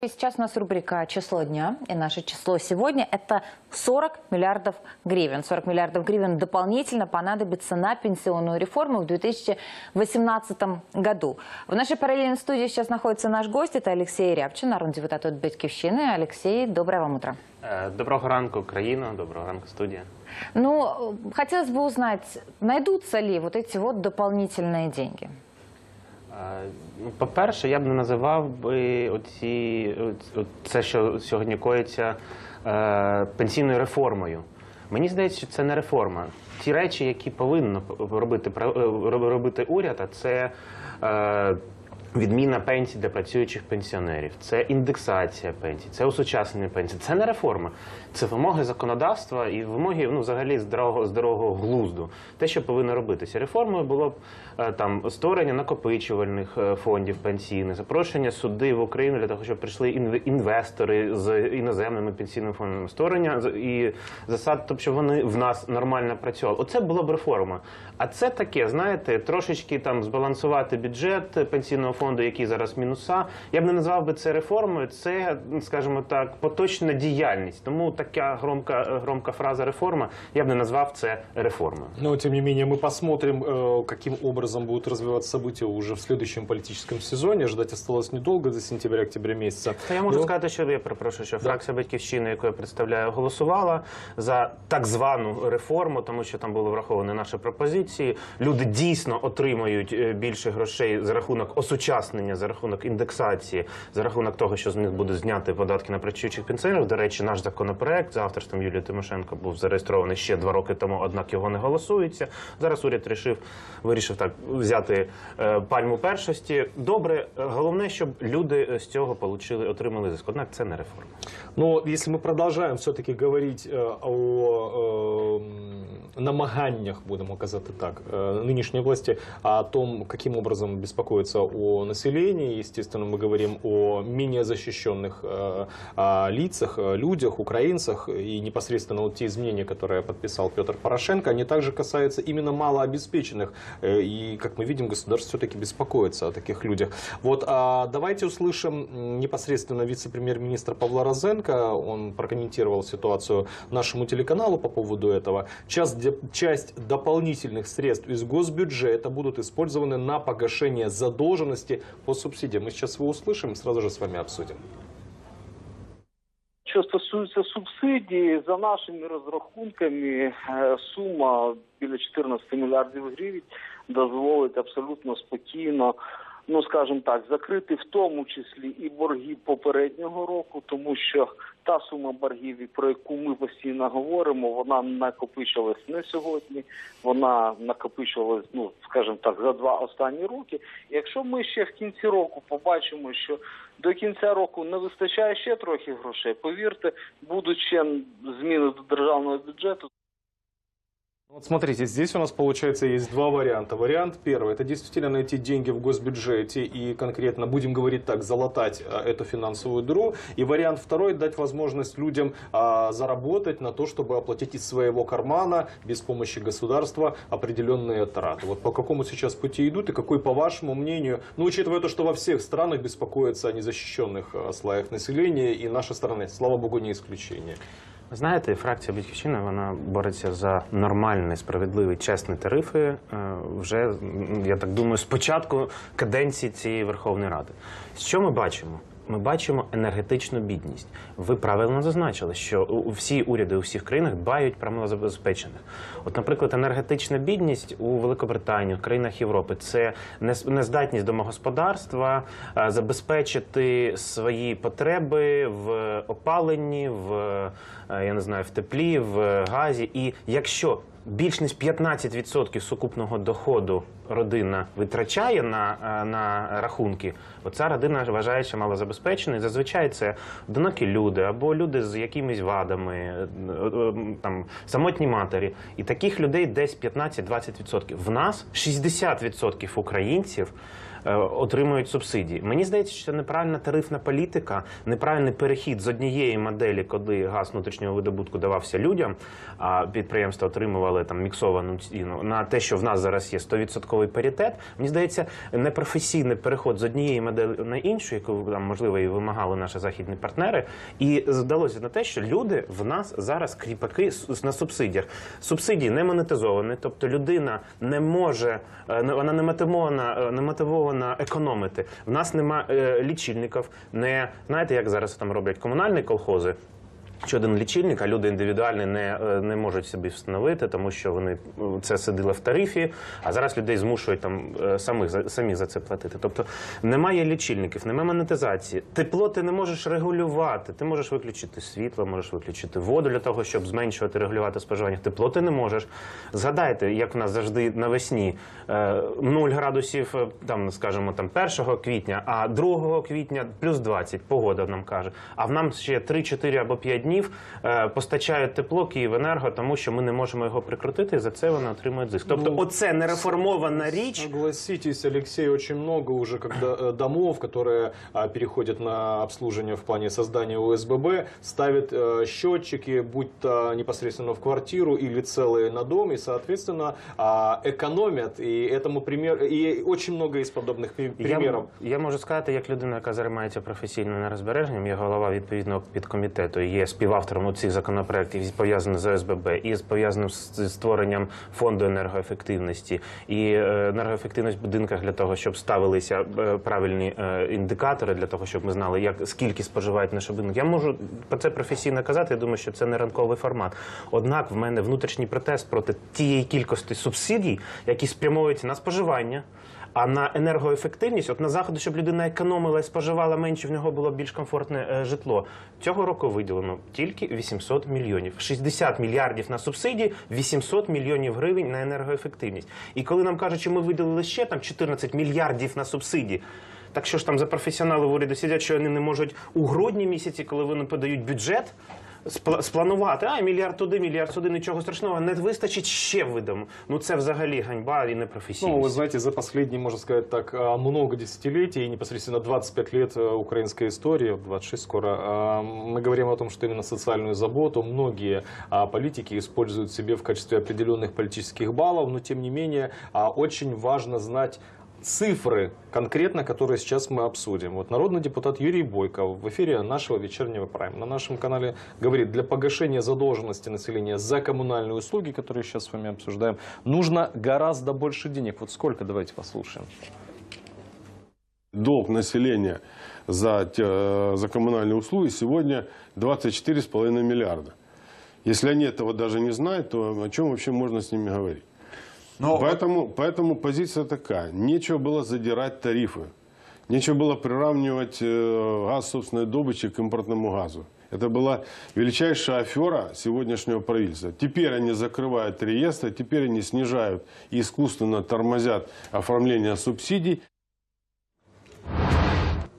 И Сейчас у нас рубрика «Число дня». И наше число сегодня – это 40 миллиардов гривен. 40 миллиардов гривен дополнительно понадобится на пенсионную реформу в 2018 году. В нашей параллельной студии сейчас находится наш гость. Это Алексей Рябчин, народный депутат от Батькивщины. Алексей, доброе вам утро. Е, Доброго ранку, Україна, доброго ранку, студія. Ну, э, хотелось бы узнать, найдутся ли вот эти вот дополнительные деньги? Ну, По-перше, я б не називав би оці, це, що сьогодні коїться е, пенсійною реформою. Мені здається, що це не реформа. Ті речі, які повинно робити, е, робити уряд, а це е, відміна пенсій для працюючих пенсіонерів, це індексація пенсій, це усучаснення пенсій. Це не реформа, це вимоги законодавства і вимоги ну, взагалі здорового, здорового глузду. Те, що повинно робитися. Реформою було б е, там створення накопичувальних е, фондів пенсійних, запрошення суди в Україну для того, щоб прийшли інве- інвестори з іноземними пенсійними фондами, створення і засад, тобто, щоб вони в нас нормально працювали. Оце була б реформа. А це таке, знаєте, трошечки там збалансувати бюджет пенсійного фонду, який зараз мінуса. Я б не назвав би це реформою. Це, скажімо так, поточна діяльність. Тому така громка, громка фраза реформа. Я б не назвав це реформою. Но, тем не менее, мы посмотрим, э, каким образом будут развиваться события уже в следующем политическом сезоне. Ждать осталось недолго, до сентября-октября месяца. Та я можу Ну, сказати, що я перепрошую, що фракція батьківщини, яку я представляю, голосувала за так звану реформу, тому що там були враховані наші пропозиції. Люди дійсно отримають е, більше грошей за рахунок осучаснення, за рахунок індексації, за рахунок того, що з них буде зняти податки на працюючих пенсіонерів. До речі, наш законопроект за авторством Юлії Тимошенко був зареєстрований ще два роки тому, однак його не голосується. Зараз уряд рішив, вирішив так взяти е, пальму першості. Добре, е, головне, щоб люди е, з цього получили, отримали зиск. Однак це не реформа. Но если мы продолжаем все-таки говорить э, о э, намаганнях, будемо казати так, э, нынешней власти, о том, каким образом беспокоиться о населении, естественно, мы говорим о менее защищенных э, а, лицах, людях, украинцах, и непосредственно вот те изменения, которые подписал Петр Порошенко, они также касаются именно малообеспеченных, Э, и, как мы видим, государство все-таки беспокоится о таких людях. Вот а, давайте услышим непосредственно вице-премьер-министра Павла Розенко, он прокомментировал ситуацию нашему телеканалу по поводу этого. Часть, часть дополнительных средств из госбюджета будут использованы на погашение задолженности по субсидиям. Мы сейчас его услышим, сразу же с вами обсудим. Що стосується субсидії, за нашими розрахунками, е, сума біля 14 мільярдів гривень дозволить абсолютно спокійно, ну скажімо так, закрити в тому числі і борги попереднього року, тому що та сума боргів, про яку ми постійно говоримо, вона накопичилась не сьогодні, вона накопичувалась, ну скажімо так, за два останні роки. Якщо ми ще в кінці року побачимо, що до кінця року не вистачає ще трохи грошей, повірте, будуть ще зміни до державного бюджету. Вот смотрите, здесь у нас получается есть два варианта. Вариант первый – это действительно найти деньги в госбюджете и конкретно, будем говорить так, залатать а, эту финансовую дыру. И вариант второй – дать возможность людям а, заработать на то, чтобы оплатить из своего кармана без помощи государства определенные траты. Вот по какому сейчас пути идут и какой, по вашему мнению, ну, учитывая то, что во всех странах беспокоятся о незащищенных а, слоях населения, и наша страна, слава богу, не исключение. Знаєте, фракція Батьківщина вона бореться за нормальні, справедливі, чесні тарифи е, вже, я так думаю, з початку каденції цієї Верховної Ради. Що ми бачимо? Ми бачимо енергетичну бідність. Ви правильно зазначили, що всі уряди у всіх країнах дбають про малозабезпечених. От, наприклад, енергетична бідність у Великобританії, в країнах Європи це нездатність домогосподарства е, забезпечити свої потреби в опаленні, в е, я не знаю, в теплі, в газі. І якщо більш ніж 15% сукупного доходу родина витрачає на, е, на рахунки, оця родина вважає, вважається малозабезпеченою. Зазвичай це одинокі люди або люди з якимись вадами, е, е, там самотні матері. І таких людей десь 15-20%. В нас 60% українців. Е, отримують субсидії. Мені здається, що неправильна тарифна політика, неправильний перехід з однієї моделі, коли газ внутрішнього видобутку давався людям, а підприємства отримували там міксовану ціну на те, що в нас зараз є 100% паритет. Мені здається, непрофесійний переход з однієї моделі на іншу, яку там можливо і вимагали наші західні партнери, і здалося на те, що люди в нас зараз кріпаки на субсидіях. Субсидії не монетизовані, тобто людина не може, е, вона не мотивована, е, не мотивована економити. В нас нема е, лічильників, не знаєте, як зараз там роблять комунальні колхози. Що один лічильник, а люди індивідуальні не, е, не можуть собі встановити, тому що вони е, це сиділи в тарифі, а зараз людей змушують там е, самих самі за це платити. Тобто немає лічильників, немає монетизації. Тепло ти не можеш регулювати. Ти можеш виключити світло, можеш виключити воду для того, щоб зменшувати регулювати споживання. Тепло ти не можеш. Згадайте, як в нас завжди навесні е, 0 градусів, там скажімо, там 1 квітня, а 2 квітня плюс 20, погода нам каже. А в нам ще 3-4 або 5 днів е, постачають тепло Київенерго, тому що ми не можемо його прикрутити, і за це вони отримують зиск. Тобто, Ну, оце нереформована річ. Согласитесь, Алексей, очень много уже когда э, домов, которые а, переходят на обслуживание в плане создания ОСББ, ставят э, счетчики, будь то непосредственно в квартиру или целые на дом, и, соответственно, а, экономят. И этому пример, и очень много есть подобных пи- примеров. Я, я можу сказати, як людина, яка займається професійним нерозбереженням, є голова відповідного підкомітету, і є співавтором у цих законопроєктів, пов'язаних з ОСББ, і пов'язаним з створенням фонду енергоефективності, і е, енергоефективність в будинках для того, щоб ставилися е, правильні е, індикатори, для того, щоб ми знали, як скільки споживають наші будинки. Я можу про це професійно казати. Я думаю, що це не ранковий формат. Однак в мене внутрішній протест проти тієї кількості субсидій, які спрямовуються на споживання. А на енергоефективність, от на заходи, щоб людина економила і споживала менше, в нього було більш комфортне е, житло. Цього року виділено тільки 800 мільйонів. 60 мільярдів на субсидії, 800 мільйонів гривень на енергоефективність. І коли нам кажуть, що ми виділили ще там 14 мільярдів на субсидії. Так що ж там за професіонали в уряді сидять, що вони не можуть у грудні місяці, коли вони подають бюджет, спланувати, а мільярд туди, мільярд сюди, нічого страшного, не вистачить ще видамо. Ну це взагалі ганьба і непрофесійність. Ну, вы знаете, за последние, можно сказать так, а, много десятилетий, и непосредственно 25 лет э, украинской истории, 26 скоро, а, мы говорим о том, что именно социальную заботу многие а, политики используют себе в качестве определенных политических баллов, но тем не менее а, очень важно знать цифры конкретно, которые сейчас мы обсудим. Вот народный депутат Юрий Бойко в эфире нашего вечернего прайм на нашем канале говорит, для погашения задолженности населения за коммунальные услуги, которые сейчас с вами обсуждаем, нужно гораздо больше денег. Вот сколько, давайте послушаем. Долг населения за, те- за коммунальные услуги сегодня 24,5 миллиарда. Если они этого даже не знают, то о чем вообще можно с ними говорить? Но Поэтому, поэтому позиция такая. Нечего было задирать тарифы. Нечего было приравнивать э, газ собственной добычи к импортному газу. Это была величайшая афера сегодняшнего правительства. Теперь они закрывают реестры, теперь они снижают и искусственно тормозят оформление субсидий.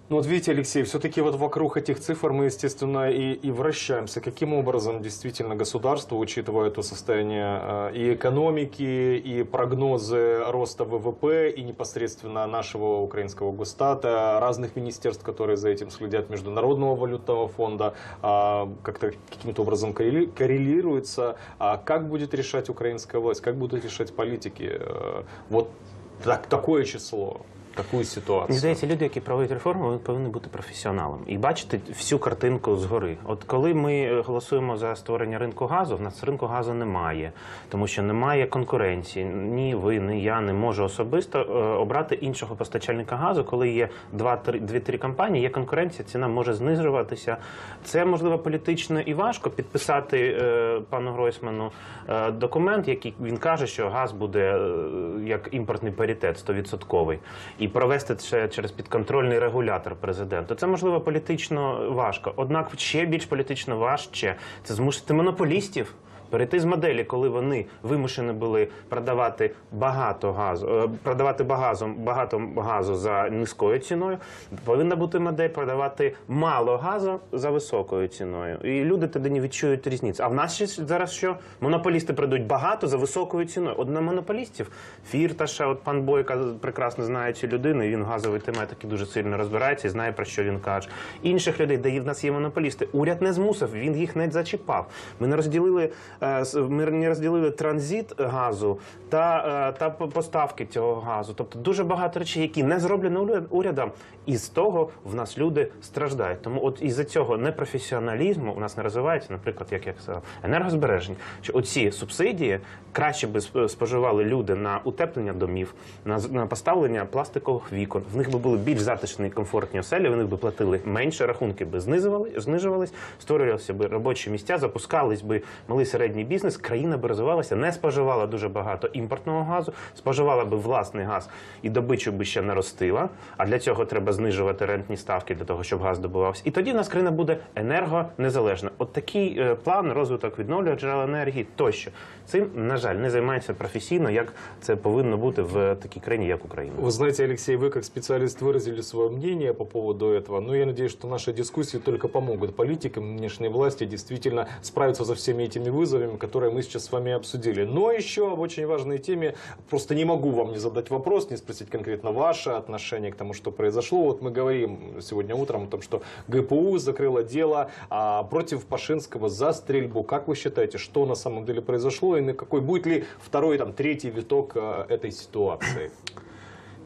Ну вот видите, Алексей, все-таки вот вокруг этих цифр мы, естественно, и, и вращаемся. Каким образом действительно государство, учитывая то состояние э, и экономики, и прогнозы роста ВВП, и непосредственно нашего украинского госстата, разных министерств, которые за этим следят, Международного валютного фонда, а, как-то каким-то образом коррели- коррелируется, а как будет решать украинская власть, как будут решать политики? Э, вот так, такое число, такую ситуацию? Мені здається, люди, які проводять реформи, вони повинні бути професіоналами і бачити всю картинку згори. От коли ми е, голосуємо за створення ринку газу, в нас ринку газу немає, тому що немає конкуренції. Ні, ви, ні я не можу особисто е, обрати іншого постачальника газу, коли є дві-три компанії, є конкуренція, ціна може знижуватися. Це можливо політично і важко підписати е, пану Гройсману документ, який він каже, що газ буде як імпортний паритет 100%, і провести це через підконтрольний регулятор президенту. Це можливо політично важко. Однак ще більш політично важче це змусити монополістів. Перейти з моделі, коли вони вимушені були продавати багато газу, е, продавати багазом багато газу за низькою ціною. Повинна бути модель продавати мало газу за високою ціною. І люди тоді не відчують різниці. А в нас ще зараз що? Монополісти продають багато за високою ціною. От на монополістів Фірташа, от пан Бойка прекрасно знає цю людину, і він в газовій тематиці дуже сильно розбирається і знає про що він каже. Інших людей, де в нас є монополісти, уряд не змусив, він їх не зачіпав. Ми не розділили ми не розділили транзит газу та, е, та по- поставки цього газу. Тобто дуже багато речей, які не зроблені урядом, і з того в нас люди страждають. Тому от із-за цього непрофесіоналізму у нас не розвивається, наприклад, як я сказав, енергозбереження. Що оці субсидії краще би споживали люди на утеплення домів, на, на поставлення пластикових вікон. В них би були більш затишні і комфортні оселі, вони би платили менше, рахунки би знизували, знижувались, створювалися би робочі місця, запускались би малий середній бізнес, країна би розвивалася, не споживала дуже багато імпортного газу, споживала би власний газ і добичу би ще наростила. А для цього треба знижувати рентні ставки для того, щоб газ добувався. І тоді в нас країна буде енергонезалежна. От такий е, план розвиток відновлюваних джерел енергії тощо. Цим, на жаль, не займається професійно, як це повинно бути в такій країні, як Україна. Вы знаете, Алексей, вы как специалист выразили свое мнение по поводу этого. Но я надеюсь, что наши дискуссии только помогут политикам нынешней власти действительно справиться со всеми этими вызовами, которые мы сейчас с вами обсудили. Но еще об очень важной теме. Просто не могу вам не задать вопрос, не спросить конкретно ваше отношение к тому, что произошло. Вот мы говорим сегодня утром о том, что ГПУ закрыло дело а, против Пашинского за стрельбу. Как вы считаете, что на самом деле произошло и на какой будет ли второй, там, третий виток а, этой ситуации?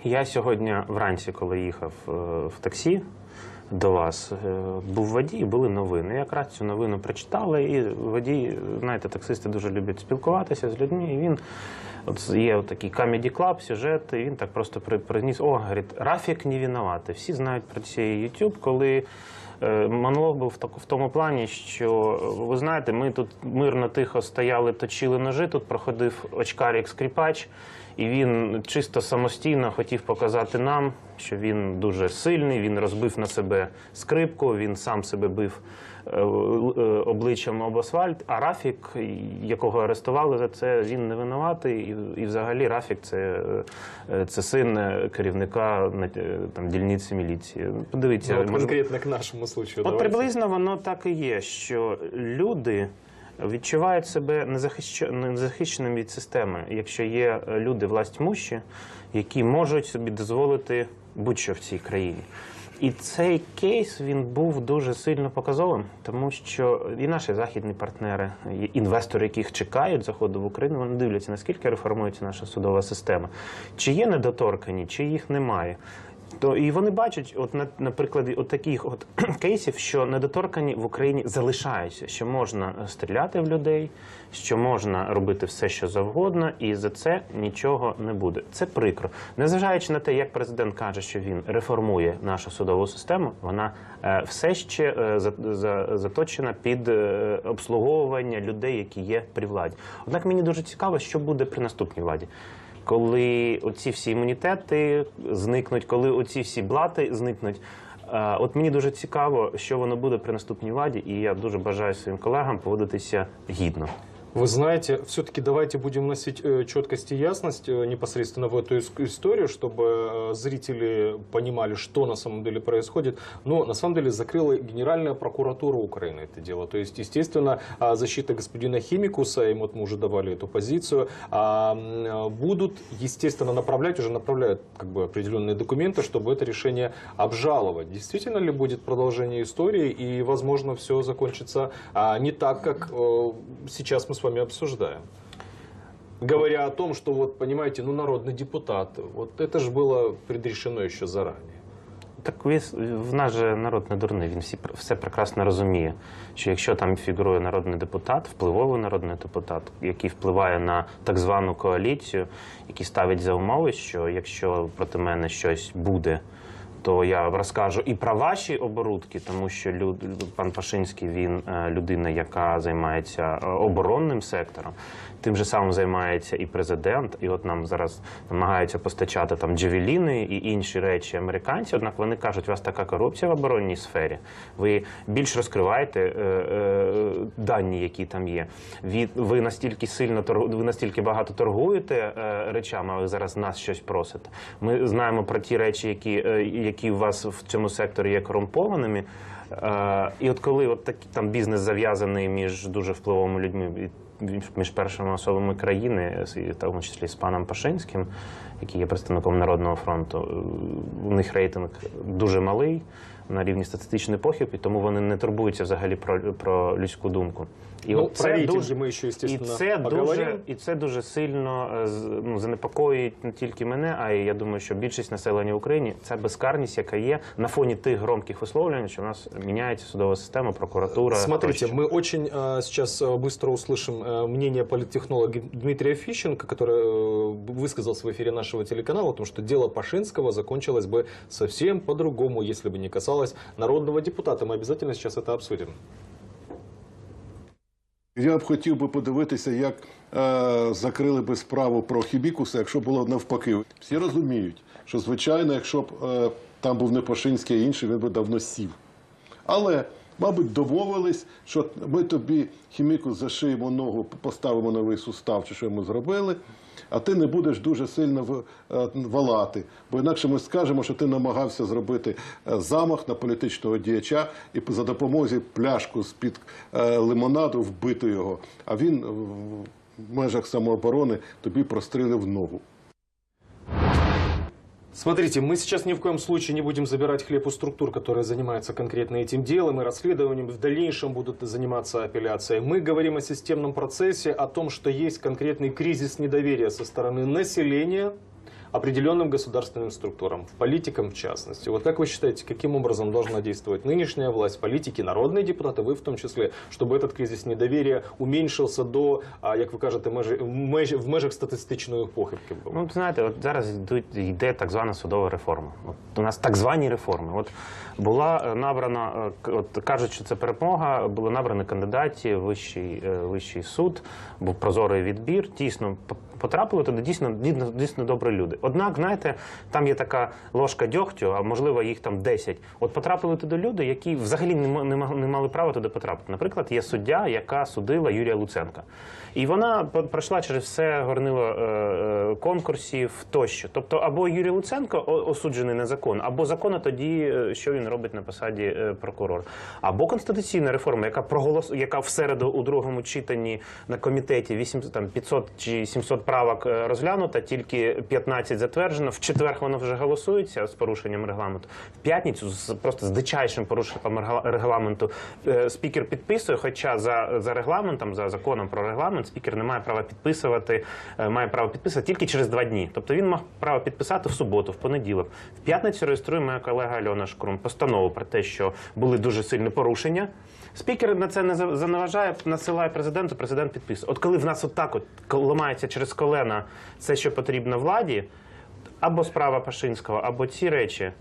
Я сьогодні вранці, коли їхав е, в таксі до вас, е, був водій, були новини. Якраз цю новину прочитали, і водій, знаєте, таксисти дуже люблять спілкуватися з людьми. І він от є такий Comedy Club, сюжет, і він так просто при- приніс. О, говорить, Рафік не винуватий. Всі знають про цей YouTube, коли. е, Монолог був в тому плані, що ви знаєте, ми тут мирно тихо стояли, точили ножи. Тут проходив очкарик скріпач, і він чисто самостійно хотів показати нам, що він дуже сильний. Він розбив на себе скрипку, він сам себе бив е, е, обличчям об асфальт. А Рафік, якого арестували за це, він не винуватий. І, і взагалі Рафік це, е, це син керівника там дільниці міліції. Подивіться, Ну, конкретно к нашему случаю. От давайте. приблизно воно так і є, що люди відчувають себе незахищ- незахищеними від системи, якщо є е, люди властьмущі, які можуть собі дозволити будь-що в цій країні. І цей кейс він був дуже сильно показовим, тому що і наші західні партнери, і інвестори, яких чекають заходу в Україну, вони дивляться, наскільки реформується наша судова система, чи є недоторкані, чи їх немає. То і вони бачать, от на, на прикладі от таких от кейсів, що недоторкані в Україні залишаються, що можна е, стріляти в людей, що можна робити все, що завгодно, і за це нічого не буде. Це прикро. Незважаючи на те, як президент каже, що він реформує нашу судову систему, вона е, все ще е, за, за, заточена під обслуговування людей, які є при владі. Однак мені дуже цікаво, що буде при наступній владі коли оці всі імунітети зникнуть, коли оці всі блати зникнуть. Е, От мені дуже цікаво, що воно буде при наступній владі, і я дуже бажаю своїм колегам поводитися гідно. Вы знаете, все-таки давайте будем вносить э, четкость и ясность э, непосредственно в эту ис- историю, чтобы э, зрители понимали, что на самом деле происходит. Но на самом деле закрыла Генеральная прокуратура Украины это дело. То есть, естественно, а, защита господина Химикуса, им вот мы уже давали эту позицию, а, будут, естественно, направлять, уже направляют как бы определенные документы, чтобы это решение обжаловать. Действительно ли будет продолжение истории и, возможно, все закончится а, не так, как сейчас мы с вами обсуждаем. Говоря о том, что вот, понимаете, ну народный депутат, вот это же было предрешено еще заранее. Так ви, в нас же народ не дурний, він всі, все прекрасно розуміє, що якщо там фігурує народний депутат, впливовий народний депутат, який впливає на так звану коаліцію, який ставить за умови, що якщо проти мене щось буде, то я розкажу і про ваші оборудки, тому що люд, пан Пашинський він е, людина, яка займається е, оборонним сектором. Тим же самим займається і президент. І от нам зараз намагаються постачати там джевеліни і інші речі американці. Однак вони кажуть, у вас така корупція в оборонній сфері. Ви більш розкриваєте е, е, дані, які там є. Від ви настільки сильно торгу- ви настільки багато торгуєте е, речами, а ви зараз нас щось просите. Ми знаємо про ті речі, які, е, які у вас в цьому секторі є корумпованими. Е, і от коли от такий там бізнес зав'язаний між дуже впливовими людьми, і між першими особами країни, в тому числі з паном Пашинським, який є представником Народного фронту, е, у них рейтинг дуже малий на рівні статистичної похибки, тому вони не турбуються взагалі про, про людську думку. І Ну, от про рейтинги ми ще, і естественно, це дуже поговоримо. і це дуже сильно е, з- ну, занепокоїть не тільки мене, а й я думаю, що більшість населення в Україні це безкарність, яка є на фоні тих громких висловлювань, що в нас міняється судова система, прокуратура. Смотрите, тощо. мы очень э, сейчас э, быстро услышим э, мнение политтехнолога Дмитрия Фищенко, который э, высказался в эфире нашего телеканала о том, что дело Пашинского закончилось бы совсем по-другому, если бы не касалось народного депутата. Мы обязательно сейчас это обсудим. Я б хотів би подивитися, як е, закрили би справу про Хібікуса, якщо було навпаки. Всі розуміють, що звичайно, якщо б е, там був не Пашинський, а інший, він би давно сів. Але, мабуть, домовились, що ми тобі хіміку зашиємо ногу, поставимо новий сустав, чи що йому зробили, а ти не будеш дуже сильно в- е, валати. Бо інакше ми скажемо, що ти намагався зробити е, замах на політичного діяча і за допомогою пляшку з-під е, лимонаду вбити його. А він в межах самооборони тобі прострілив ногу. Смотрите, мы сейчас ни в коем случае не будем забирать хлеб у структур, которые занимаются конкретно этим делом и расследованием, в дальнейшем будут заниматься апелляцией. Мы говорим о системном процессе, о том, что есть конкретный кризис недоверия со стороны населения определенным государственным структурам, политикам в частности. Вот как вы считаете, каким образом должна действовать нынешняя власть, политики, народные депутаты, вы в том числе, чтобы этот кризис недоверия уменьшился до, а, як ви кажете, межі, в, межі, в межах статистичної похибки? був? Ну, знаєте, от зараз йдуть, йде так звана судова реформа. От у нас так звані реформи. От була е, набрана, е, к- от кажуть, що це перемога, було набрано кандидатів в вищий, е, вищий суд, був прозорий відбір. Дійсно, п- потрапили туди дійсно, дійсно, дійсно добрі люди. Однак, знаєте, там є така ложка дьогтю, а можливо їх там 10. От потрапили туди люди, які взагалі не, не, мали права туди потрапити. Наприклад, є суддя, яка судила Юрія Луценка. І вона пройшла через все горнило е, е, конкурсів тощо. Тобто, або Юрій Луценко осуджений незаконно, або законно тоді, е, що він робить на посаді прокурора. Або конституційна реформа, яка проголос, яка в середу у другому читанні на комітеті 8, там 500 чи 700 правок розглянута, тільки 15 затверджено. В четвер воно вже голосується з порушенням регламенту. В п'ятницю з просто з дичайшим порушенням регламенту е, спікер підписує. Хоча за, за регламентом, за законом про регламент, спікер не має права підписувати, е, має право підписати тільки через два дні. Тобто він мав право підписати в суботу, в понеділок. В п'ятницю реєструє моя колега Альона Шкрум постанову про те, що були дуже сильні порушення. Спікер на це не за- заневажає, насилає президенту, президент підписує. От коли в нас отак от ламається через колена все, що потрібно владі, або справа Пашинського, або ці речі,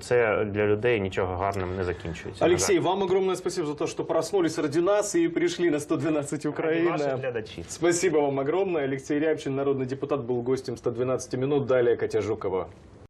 це для людей нічого гарним не закінчується. на Алексей, вам огромное спасибо за то, что проснулись ради нас и пришли на 112 жаль. Украины. Ваші глядачі. Спасибо вам огромное. Алексей Рябчин, народный депутат, был гостем 112 минут. Далее Катя Жукова.